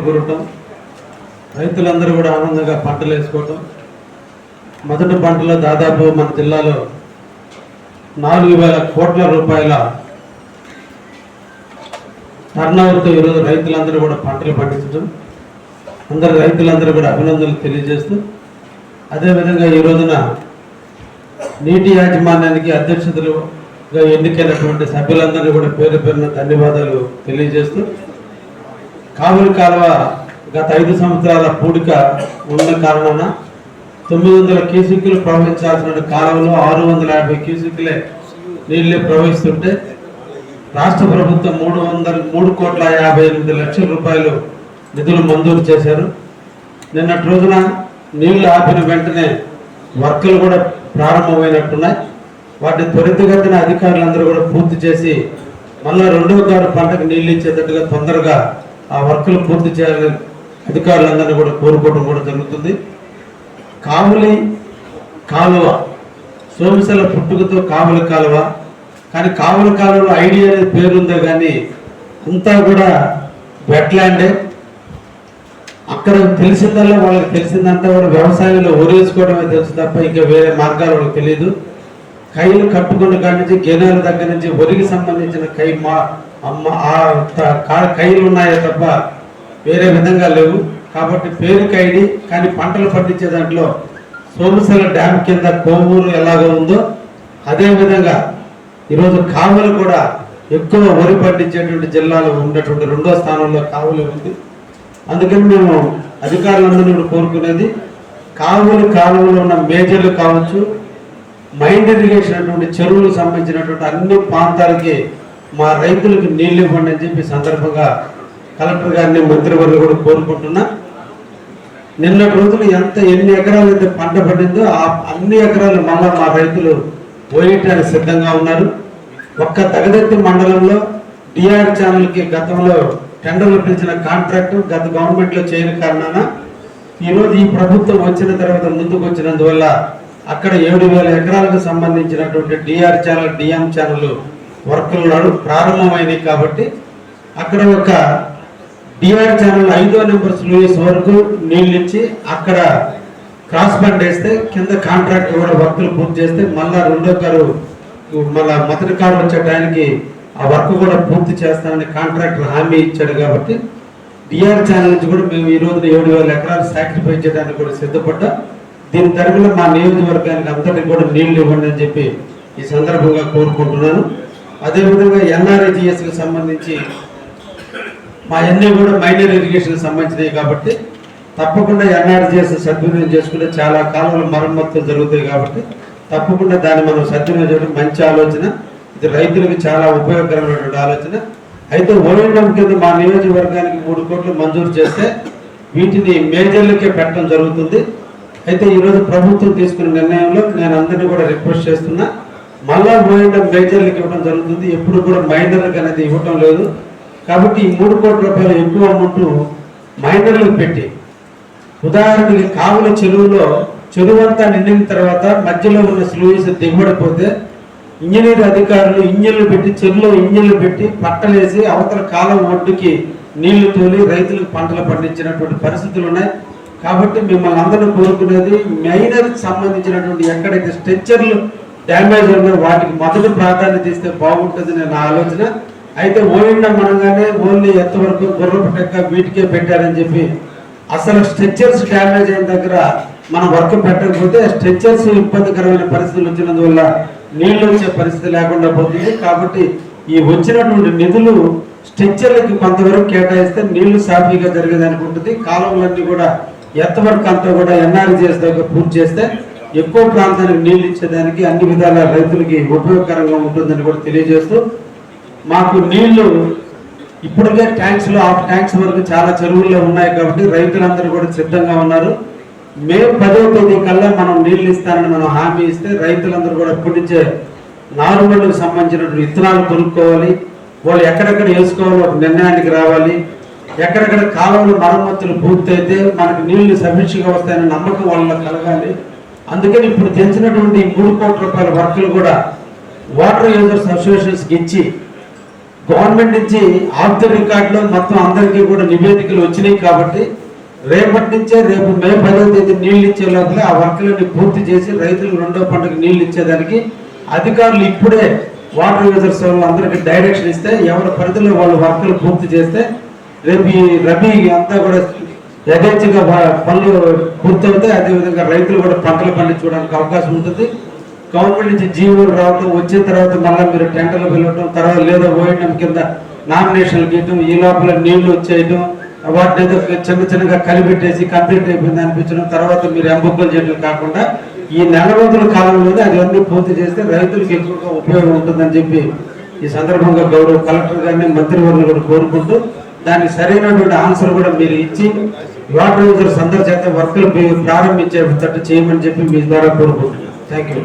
గురటం రైతులందరూ కూడా ఆనందంగా పంటలు వేసుకోవటం. మొదటి పంటలో దాదాపు మన జిల్లాలో నాలుగు వేల కోట్ల రూపాయల టర్నోవర్తో ఈరోజు రైతులందరూ కూడా పంటలు పండించడం అందరు రైతులందరూ కూడా అభినందనలు తెలియజేస్తూ అదేవిధంగా ఈ రోజున నీటి యాజమాన్యానికి అధ్యక్షతలుగా ఎన్నికైనటువంటి సభ్యులందరినీ కూడా పేరు పేరున ధన్యవాదాలు తెలియజేస్తూ కావులి కాలువ గత ఐదు సంవత్సరాల పూడిక ఉన్న కారణాన తొమ్మిది వందల క్యూసిక్లు ప్రవహించాల్సిన కాలువలో ఆరు వందల యాభై క్యూసిక్లే నీళ్ళే ప్రవహిస్తుంటే రాష్ట్ర ప్రభుత్వం మూడు వందల మూడు కోట్ల యాభై ఎనిమిది లక్షల రూపాయలు నిధులు మంజూరు చేశారు. నిన్నటి రోజున నీళ్ళు ఆపిన వెంటనే వర్కులు కూడా ప్రారంభమైనట్టున్నాయి. వాటిని త్వరితగతిన అధికారులందరూ కూడా పూర్తి చేసి మళ్ళీ రెండవ గారు పంటకు నీళ్ళు ఇచ్చేటట్టుగా తొందరగా ఆ వర్కులు పూర్తి చేయాలని అధికారులందరినీ కూడా కోరుకోవడం కూడా జరుగుతుంది. కాములి కాలువ సోమశల పుట్టుకతో కాములి కాలువ. కానీ కాముల కాలువలో ఐడియా అనేది పేరుందే కానీ అంతా కూడా వెట్లాండే అక్కడ తెలిసిందల్లా వాళ్ళకి తెలిసిందంతా కూడా వ్యవసాయంలో ఒరేసుకోవడమే తెలుసు తప్ప ఇంకా వేరే మార్గాలు వాళ్ళకి తెలియదు. కైలు కట్టుకున్న కాడి నుంచి గెనాల దగ్గర నుంచి ఒరికి సంబంధించిన కై మా అమ్మ ఆ త- కా- కైలు ఉన్నాయే తప్ప వేరే విధంగా లేవు. కాబట్టి పేరు కైడి కానీ పంటలు పండించే దాంట్లో సోమసల డ్యామ్ కింద కోవూరు ఎలాగో ఉందో అదే విధంగా ఈరోజు కావులు కూడా ఎక్కువ వరి పండించేటువంటి జిల్లాలో ఉన్నటువంటి రెండో స్థానంలో కావులు ఉంది. అందుకని మేము అధికారులందరినీ కోరుకునేది కావులు కాలువలో ఉన్న మేజర్లు కావచ్చు మైండ్ ఇరిగేషన్ అటువంటి చెరువులకు సంబంధించినటువంటి అన్ని ప్రాంతాలకి మా రైతులకు నీళ్ళు ఇవ్వండి అని చెప్పి సందర్భంగా కలెక్టర్ గారిని మంత్రివర్గం కూడా కోరుకుంటున్నా. నిన్నటి రోజులు ఎంత ఎన్ని ఎకరాలు అయితే పంట పడిందో ఆ అన్ని ఎకరాలు మళ్ళా మా రైతులు పోయేటానికి సిద్ధంగా ఉన్నారు. ఒక్క తగదెత్తి మండలంలో డిఆర్ ఛానల్కి గతంలో టెండర్లు పిలిచిన కాంట్రాక్ట్ గత గవర్నమెంట్లో చేయని కారణాన ఈరోజు ఈ ప్రభుత్వం వచ్చిన తర్వాత ముందుకు వచ్చినందువల్ల అక్కడ ఏడు వేల ఎకరాలకు సంబంధించినటువంటి డిఆర్ ఛానల్ డిఎం ఛానల్ వర్కులు నాడు ప్రారంభమైనవి కాబట్టి అక్కడ ఒక డిఆర్ ఛానల్ ఐదో నెంబర్ స్లూయిస్ వరకు నీళ్ళు ఇచ్చి అక్కడ క్రాస్ బండ్ వేస్తే కింద కాంట్రాక్ట్ కూడా వర్కులు పూర్తి చేస్తే మళ్ళా రెండో కారు మళ్ళా మొదటి కారు వచ్చే టైంకి ఆ వర్క్ కూడా పూర్తి చేస్తానని కాంట్రాక్టర్ హామీ ఇచ్చాడు కాబట్టి డిఆర్ ఛానల్ నుంచి కూడా మేము ఈ రోజున ఏడు వేల ఎకరాలు సాక్రిఫై చేయడానికి కూడా సిద్ధపడ్డాం. దీని తరపున మా నియోజకవర్గానికి అంతటి కూడా నీళ్ళు ఇవ్వండి అని చెప్పి ఈ సందర్భంగా కోరుకుంటున్నాను. అదేవిధంగా ఎన్ఆర్ఐజిఎస్కి సంబంధించి మా అన్నీ కూడా మైనర్ ఇరిగేషన్కి సంబంధించినవి కాబట్టి తప్పకుండా ఎన్ఆర్జిఎస్ సద్వినియోగం చేసుకుంటే చాలా కాలంలో మరమ్మతులు జరుగుతాయి కాబట్టి తప్పకుండా దాన్ని మనం సద్వినియోగం చేయడం మంచి ఆలోచన. ఇది రైతులకు చాలా ఉపయోగకరమైనటువంటి ఆలోచన. అయితే ఓఎండం కింద మా నియోజకవర్గానికి మూడు కోట్లు మంజూరు చేస్తే వీటిని మేజర్లకే పెట్టడం జరుగుతుంది. అయితే ఈరోజు ప్రభుత్వం తీసుకున్న నిర్ణయంలో నేను అందరినీ కూడా రిక్వెస్ట్ చేస్తున్నా మళ్ళా ఓఎండం మేజర్లకు ఇవ్వడం జరుగుతుంది. ఎప్పుడు కూడా మైనర్లకు అనేది ఇవ్వటం లేదు. కాబట్టి ఈ మూడు కోట్ల రూపాయలు ఎక్కువ అమౌంట్ మైనర్లకు పెట్టి ఉదాహరణకి కావుల చెరువులో చెరువు అంతా నిండిన తర్వాత మధ్యలో ఉన్న స్లూయిస్ దిగబడిపోతే ఇంజనీర్ అధికారులు ఇంజన్లు పెట్టి చెరువులో ఇంజన్లు పెట్టి పట్టలేసి అవతల కాలం ఒడ్డుకి నీళ్ళు తోలి రైతులకు పంటలు పండించినటువంటి పరిస్థితులు ఉన్నాయి. కాబట్టి మిమ్మల్ని అందరూ కోరుకునేది మైనర్ సంబంధించినటువంటి ఎక్కడైతే స్ట్రెచ్చర్లు డ్యామేజ్ ఉన్నాయో వాటికి మొదటి ప్రాధాన్యత ఇస్తే బాగుంటుంది నా ఆలోచన. అయితే ఓయిండం అనగానే ఓన్లీ ఎంతవరకు గుర్ర పెట్టక వీటికే పెట్టారని చెప్పి అసలు స్ట్రెచ్చర్స్ డ్యామేజ్ అయిన దగ్గర మనం వర్క్ పెట్టకపోతే స్ట్రెచ్చర్స్ ఇబ్బందికరమైన పరిస్థితులు వచ్చినందువల్ల నీళ్ళు వచ్చే పరిస్థితి లేకుండా పోతుంది. కాబట్టి ఈ వచ్చినటువంటి నిధులు స్ట్రెచ్చర్లకి కొంతవరకు కేటాయిస్తే నీళ్ళు సాఫీగా జరిగేదానికి ఉంటుంది కాలంలన్నీ కూడా ఎంతవరకు అంతా కూడా ఎన్ఆర్జీఎస్ దగ్గర పూర్తి చేస్తే ఎక్కువ ప్రాంతానికి నీళ్ళు ఇచ్చేదానికి అన్ని విధాల రైతులకి ఉపయోగకరంగా ఉంటుందని కూడా తెలియజేస్తూ మాకు నీళ్ళు ఇప్పటికే ట్యాంక్స్లో హాఫ్ ట్యాంక్స్ వరకు చాలా చెరువుల్లో ఉన్నాయి కాబట్టి రైతులందరూ కూడా సిద్ధంగా ఉన్నారు. మే పదో తేదీ కల్లా మనం నీళ్ళు ఇస్తానని మనం హామీ ఇస్తే రైతులందరూ కూడా ఇప్పటి నుంచే నారుమళ్ళకు సంబంధించినటువంటి విత్తనాలు కొనుక్కోవాలి. వాళ్ళు ఎక్కడెక్కడ వేసుకోవాలో ఒక నిర్ణయానికి రావాలి. ఎక్కడెక్కడ కాలువలు మరమ్మతులు పూర్తయితే మనకు నీళ్ళు సమీక్షగా వస్తాయనే నమ్మకం వాళ్ళలో కలగాలి. అందుకని ఇప్పుడు తెచ్చినటువంటి మూడు కోట్ల రూపాయల వర్కులు కూడా వాటర్ యూజర్స్ అసోసియేషన్స్కి ఇచ్చి గవర్నమెంట్ నుంచి ఆఫ్ ది రికార్డులో మొత్తం అందరికీ కూడా నివేదికలు వచ్చినాయి కాబట్టి రేపటి నుంచే రేపు మే పదో తేదీ నీళ్ళు ఇచ్చే లోపల ఆ వర్కులన్నీ పూర్తి చేసి రైతులు రెండో పంటకు నీళ్ళు ఇచ్చేదానికి అధికారులు ఇప్పుడే వాటర్ యూజర్స్ అందరికి డైరెక్షన్ ఇస్తే ఎవరి పరిధిలో వాళ్ళు వర్కులు పూర్తి చేస్తే రేపు ఈ రబీ అంతా కూడా యథేచ్ఛగా పనులు పూర్తవుతాయి. అదేవిధంగా రైతులు కూడా పంటలు పండించుకోవడానికి అవకాశం ఉంటుంది. గవర్నమెంట్ నుంచి జీవోలు రావటం వచ్చిన తర్వాత మళ్ళీ మీరు టెండర్లు వెళ్ళటం తర్వాత లేదా ఓఎంఎం కింద నామినేషన్లు గీయటం ఈ లోపల నీళ్ళు వచ్చేయటం వాటిని ఏదో చిన్న చిన్నగా కలిపెట్టేసి కంప్లీట్ అయిపోయింది అనిపించడం తర్వాత మీరు ఎంబుక్కలు చేయడం కాకుండా ఈ నెల రోజుల కాలంలోనే అది అన్ని పూర్తి చేస్తే రైతులకు ఎక్కువగా ఉపయోగం ఉంటుందని చెప్పి ఈ సందర్భంగా గౌరవ కలెక్టర్ గారిని మంత్రివర్యులు కూడా కోరుకుంటూ దానికి సరైనటువంటి ఆన్సర్ కూడా మీరు ఇచ్చి వాటర్ యూజర్స్ అందరి చేత వర్కులు ప్రారంభించేటట్టు చేయమని చెప్పి మీ ద్వారా కోరుకుంటున్నాను. Thank you